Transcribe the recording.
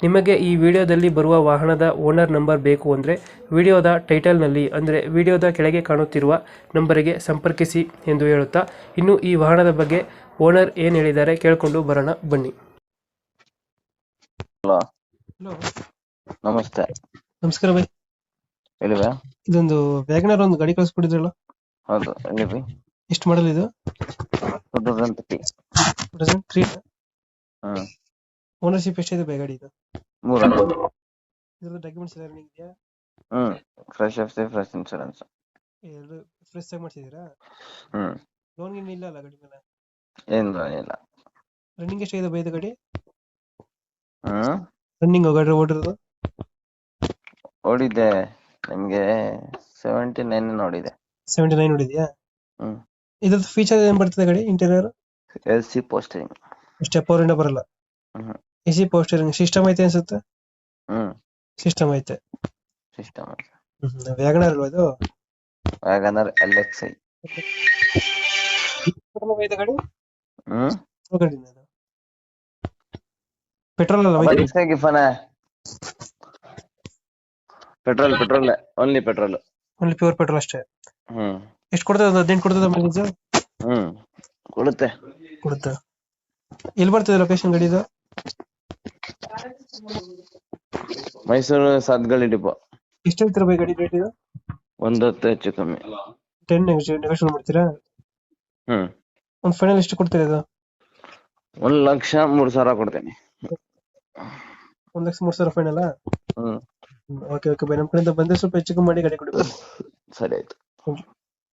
ನಿಮಗೆ ಈ ವಿಡಿಯೋದಲ್ಲಿ ಬರುವ ವಾಹನದ ಓನರ್ ನಂಬರ್ ಬೇಕು ಅಂದರೆ ವಿಡಿಯೋದ ಟೈಟಲ್ನಲ್ಲಿ ಅಂದರೆ ವಿಡಿಯೋದ ಕೆಳಗೆ ಕಾಣುತ್ತಿರುವ ನಂಬರಿಗೆ ಸಂಪರ್ಕಿಸಿ ಎಂದು ಹೇಳುತ್ತಾ ಇನ್ನು ಈ ವಾಹನದ ಬಗ್ಗೆ ಓನರ್ ಏನು ಹೇಳಿದ್ದಾರೆ ಕೇಳಿಕೊಂಡು ಬರೋಣ ಬನ್ನಿ. ಹಲೋ. ಹಲೋ. ನಮಸ್ತೆ. ನಮಸ್ಕಾರ ಬೈ ಎಲ್ಲಿವೆ? ಇದೊಂದು ವ್ಯಾಗನರ್ ಒಂದು ಗಾಡಿ ಕಳಿಸ್ಬಿಟ್ಟಿದ್ರಲ್ಲ ಹೌದು ಎಲ್ಲಿವಿ? ಎಷ್ಟು ಮಾಡಲ್ ಇದು? ಟೂ ತೌಸಂಡ್ ತರ್ಟಿ ತ್ರೀ ಹ್ಮ್. ಓನರ್ಶಿಪ್ ಎಷ್ಟಿದೆ ಬೈ ಗಾಡಿ ಇದು ಮೂರು ಇದ್ರದ್ದು ಡಾಕ್ಯುಮೆಂಟ್ಸ್ ಎಲ್ಲ ರನ್ನಿಂಗ್ ಇದೆಯಾ? ಹ್ಮ್ fresh F C fresh insurance ಎರಡು ಫ್ರೆಶ್ ಆಗಿ ಮಾಡ್ಸಿದ್ದೀರಾ ಹ್ಮ್. ಲೋನ್ ಗಿನ್ ಇಲ್ಲ ಅಲ್ಲ ಗಾಡಿ ಮೇಲೆ? ಏನು ಇಲ್ಲ. ರನ್ನಿಂಗ್ ಎಷ್ಟಿದೆ ಬೈ ಇದು ಗಾಡಿ? ಹ್ಮ್. ರನ್ನಿಂಗ್ ಗಾಡಿ ಓಡಿರೋದು? ಓಡಿದ್ದೆ ನಿಮ್ಗೆ ಸೆವೆಂಟಿ ನೈನ್ ನೋಡಿದೆ ಸೆವೆಂಟಿ ನೈನ್ ನೋಡಿದ್ಯಾ ಹ್ಮ್. ಇದ್ರದ್ದು ಫೀಚರ್ ಏನ್ ಬರ್ತದೆ ಗಾಡಿ interior L C posting step ಅವರಿಂದ ಬರಲ್ಲ. ಹ್ಮ್. ಎ ಸಿ ಪೋಸ್ಟರಿಂಗ್ ಸಿಸ್ಟಮ್ ಐತೆ ಅನ್ಸುತ್ತೆ? ಹ್ಮ್. ಸಿಸ್ಟಮ್ ಐತೆ. ಸಿಸ್ಟಮ್ ವ್ಯಾಗನರ್ ಅಲ್ವಾ ಇದು ವ್ಯಾಗನರ್ ಎಲ್ ಎಕ್ಸ್ ಐ. ಗಾಡಿ? ಹ್ಮ್. ಪೆಟ್ರೋಲ್ ಅಲ್ಲ ಗಿಫನ? Petrol petrol. Only petrol. Only pure petrol ಅಷ್ಟೇ. ಹ್ಮ್. ಎಷ್ಟು ಕೊಡ್ತದೆ ಒಂದು ಹದಿನೆಂಟು ಕೊಡ್ತದೆ ಮೈಲೇಜ್ ಹ್ಮ್. ಕೊಡುತ್ತೆ. ಕೊಡುತ್ತೆ? ಎಲ್ಲಿ ಬರ್ತದೆ ಲೊಕೇಶನ್ ಗಡಿದು ಇದು? ಮೈಸೂರು ಸಾತ್ಗಳಿ ಡಿಪೋ. ಎಷ್ಟು ಹೇಳ್ತೀರಾ ಬೈ ಗಾಡಿ ರೇಟ್ ಇದು? ಒಂದು ಹತ್ತು ಹೆಚ್ಚು ಕಮ್ಮಿ. ಟೆನ್ ನೆಗೋಷಿಯೇಟ್ ಮಾಡ್ತೀರಾ? ಹ್ಮ್. ಒಂದು ಫೈನಲ್ ಎಷ್ಟು ಕೊಡ್ತೀರಾ ಇದು? ಒಂದ್ ಲಕ್ಷ ಮೂರ್ ಸಾವಿರ ಕೊಡ್ತೇನೆ. ಒಂದು ಲಕ್ಷ ಮೂರು ಸಾವಿರ ಫೈನಲ್ ಹ್ಮ್. Okay okay bye. ನಮ್ಮ ಕಡೆಯಿಂದ ಬಂದ್ರೆ ಸ್ವಲ್ಪ ಹೆಚ್ಚು ಕಮ್ಮಿ ಮಾಡಿ ಗಾಡಿ ಕೊಡಿ ಸರಿ ಆಯ್ತು. Thank you